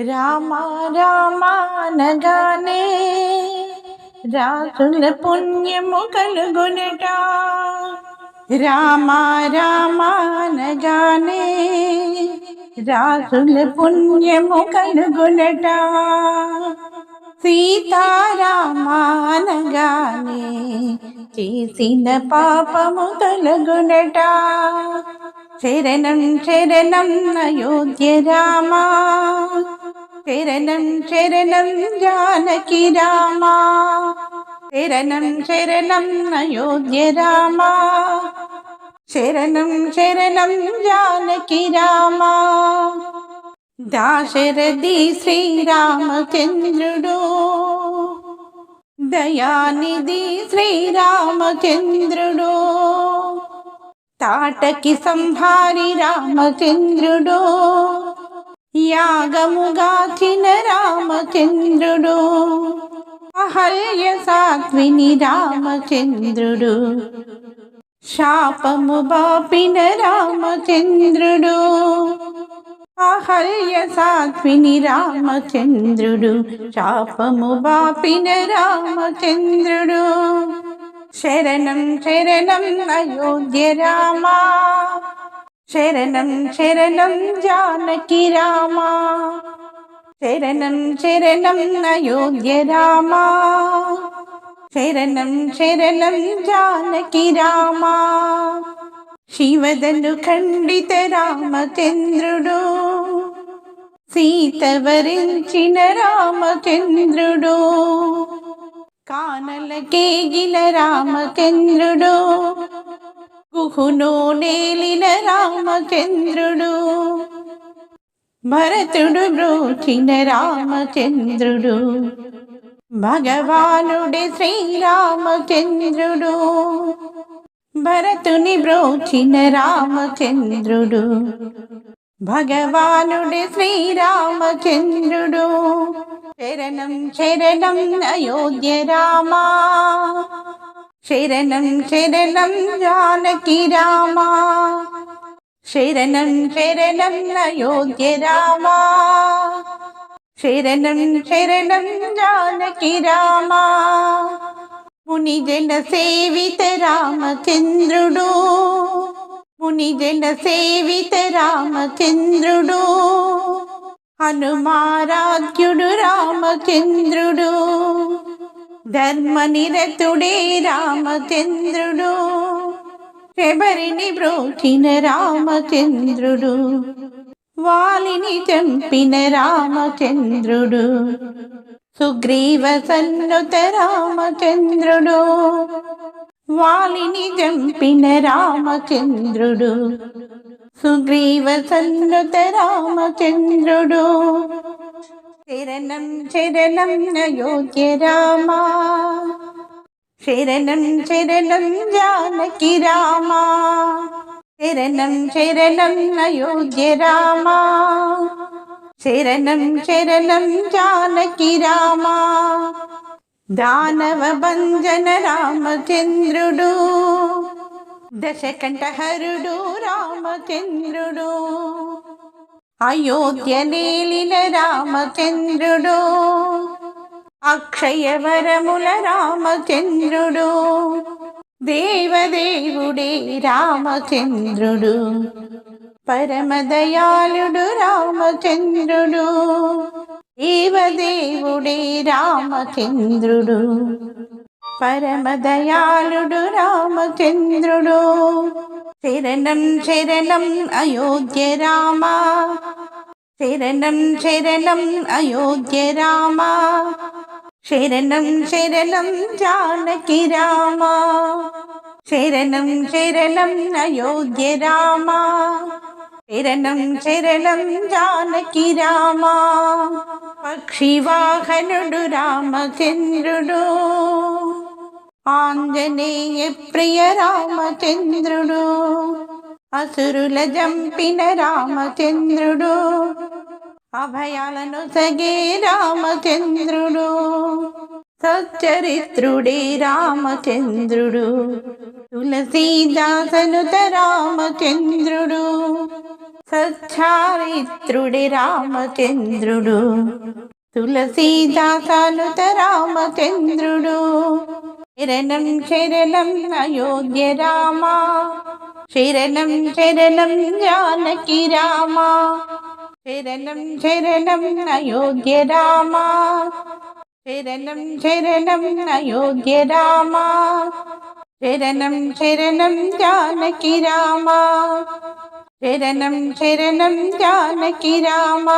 రామ రామానగానే రాసుల పుణ్యము కలుగునట. రామ రామానగానే రాసుల పుణ్యము కలుగునట. సీతారామానగానే చేసిన పాపము తొలగునట. శరణం శరణం అయోధ్య రామా. శరణం శరణం జానకి రామా. శరణం శరణం అయోధ్య రామా. శరణం శరణం జానకి రామా. దాశరథి శ్రీరామచంద్రుడు. దయానిధి శ్రీరామచంద్రుడు. తాటకి సంహారి రామచంద్రుడు. యాగముగాచిన రామచంద్రుడు. అహల్య సాత్విని రామచంద్రుడు. శాపము బాపిన రామచంద్రుడు. అహల్య సాత్విని రామచంద్రుడు. శాపము బాపిన రామచంద్రుడు. శరణం శరణం అయోధ్య రామా. శరణం శరణం జానకి రామా. శరణం శరణం అయోధ్య రామా. శరణం శరణం జానకి రామా. శివదను ఖండిత రామచంద్రుడు. సీత వరించిన రామచంద్రుడు. కానలకేగిల రామచంద్రుడు. గుహును నేలిన రామచంద్రుడు. భరతుడు బ్రోచిన రామచంద్రుడు. భగవానుడి శ్రీరామచంద్రుడు. భరతుని బ్రోచిన రామచంద్రుడు. భగవానుడి శ్రీరామచంద్రుడు. శరణం శరణం అయోధ్య రామా శరణం శరణం జానకి రామా శరణం శరణం అయోధ్య రామా శరణం శరణం జానకి రామా మునిజన సేవిత రామచంద్రుడు మునిజన సేవిత రామచంద్రుడు హనుమారాధ్యుడు రామచంద్రుడు ధర్మనిరతుడే రామచంద్రుడు ఎవరిని బ్రోచిన రామచంద్రుడు వాలిని చంపిన రామచంద్రుడు సుగ్రీవ సన్నుత రామచంద్రుడు వాలిని చంపిన రామచంద్రుడు. సుగ్రీవ సన్నుత రామచంద్రుడు. శరణం శరణం అయోధ్య రామా. శరణం శరణం జానకి రామా. శరణం శరణం అయోధ్య రామా. శరణం శరణం జానకి రామా. దానవ భంజన రామచంద్రుడు. దశకంఠహరుడు రామచంద్రుడు. అయోధ్య నేలిన రామచంద్రుడు. అక్షయవరముల రామచంద్రుడు. దేవదేవుడే రామచంద్రుడు. పరమదయాళుడు రామచంద్రుడు. దేవదేవుడే రామచంద్రుడు. పరమదయాళుడు రామచంద్రుడు. శరణం శరణం అయోధ్య రామా. శరణం శరణం అయోధ్య రామా. శరణం శరణం జానకి రామా. శరణం శరణం అయోధ్య రామా. శరణం శరణం జానకి రామా. పక్షివాహనుడు రామచంద్రుడు. ఆంజనేయ ప్రియ రామచంద్రుడు అసురుల జంపిన రామచంద్రుడు అభయాలను సగే రామచంద్రుడు సచ్చరిత్రుడే రామచంద్రుడు తులసీదాసనుత రామచంద్రుడు సచ్చారిత్రుడి రామచంద్రుడు తులసీదాసనుత రామచంద్రుడు శరణం శరణం అయోధ్య రామ శరణం శరణం జానకి రామ శరణం శరణం అయోధ్య రామ శరణం శరణం అయోధ్య రామ శరణం శరణం జానకి రామ శరణం శరణం జానకి రామ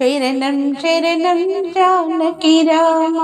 శరణం శరణం జానకి రామ